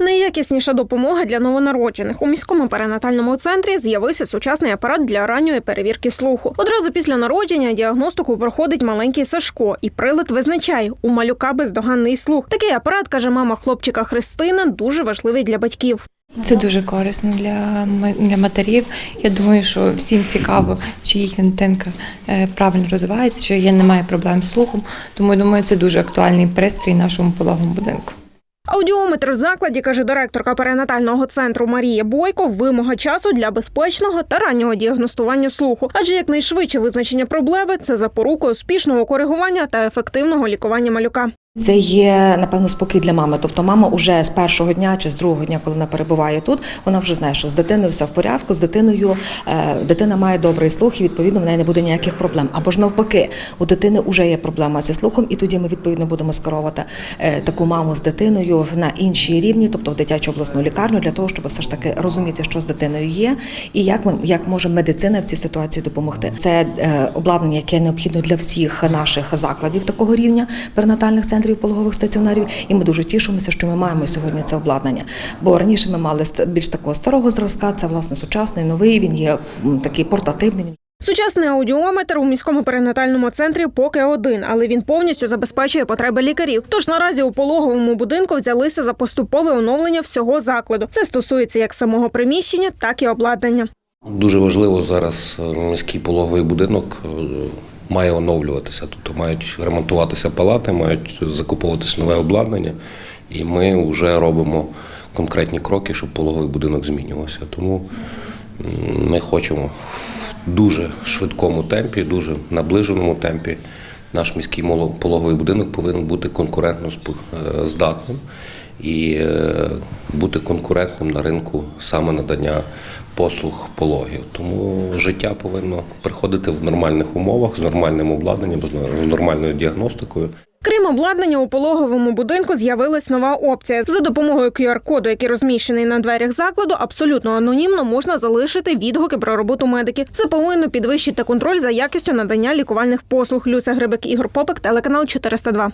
Найякісніша допомога для новонароджених у міському перинатальному центрі з'явився сучасний апарат для ранньої перевірки слуху. Одразу після народження діагностику проходить маленький Сашко, і прилад визначає у малюка бездоганний слух. Такий апарат каже мама хлопчика Христина, дуже важливий для батьків. Це дуже корисно для, для матерів. Я думаю, що всім цікаво, чи їхня дитинка е, правильно розвивається, чи є немає проблем з слухом. Тому я думаю, це дуже актуальний пристрій нашому пологовому будинку. Аудіометр в закладі, каже директорка перинатального центру Марія Бойко, вимога часу для безпечного та раннього діагностування слуху. Адже якнайшвидше визначення проблеми це запорука успішного коригування та ефективного лікування малюка. Це є напевно спокій для мами. Тобто, мама вже з першого дня чи з другого дня, коли вона перебуває тут, вона вже знає, що з дитиною все в порядку. З дитиною е, дитина має добрий слух, і відповідно в неї не буде ніяких проблем. Або ж навпаки, у дитини вже є проблема зі слухом, і тоді ми відповідно будемо скеровувати е, таку маму з дитиною на інші рівні, тобто в дитячу обласну лікарню, для того, щоб все ж таки розуміти, що з дитиною є, і як ми як може медицина в цій ситуації допомогти. Це е, обладнання, яке необхідно для всіх наших закладів такого рівня перинатальних центрів пологових стаціонарів. І ми дуже тішимося, що ми маємо сьогодні це обладнання. Бо раніше ми мали більш такого старого зразка. Це власне сучасний, новий. Він є такий портативний. Сучасний аудіометр у міському перинатальному центрі поки один, але він повністю забезпечує потреби лікарів. Тож наразі у пологовому будинку взялися за поступове оновлення всього закладу. Це стосується як самого приміщення, так і обладнання. Дуже важливо зараз е, міський пологовий будинок е, має оновлюватися, тобто мають ремонтуватися палати, мають закуповуватися нове обладнання, і ми вже робимо конкретні кроки, щоб пологовий будинок змінювався. Тому ми хочемо в дуже швидкому темпі, дуже наближеному темпі. Наш міський пологовий будинок повинен бути конкурентно е, здатним і е, бути конкурентним на ринку саме надання послуг пологів. Тому життя повинно приходити в нормальних умовах з нормальним обладнанням, з нормальною діагностикою. Крім обладнання, у пологовому будинку з'явилась нова опція. За допомогою QR-коду, який розміщений на дверях закладу, абсолютно анонімно можна залишити відгуки про роботу медиків. Це повинно підвищити контроль за якістю надання лікувальних послуг. Люся Грибик, Ігор Попик, телеканал 402.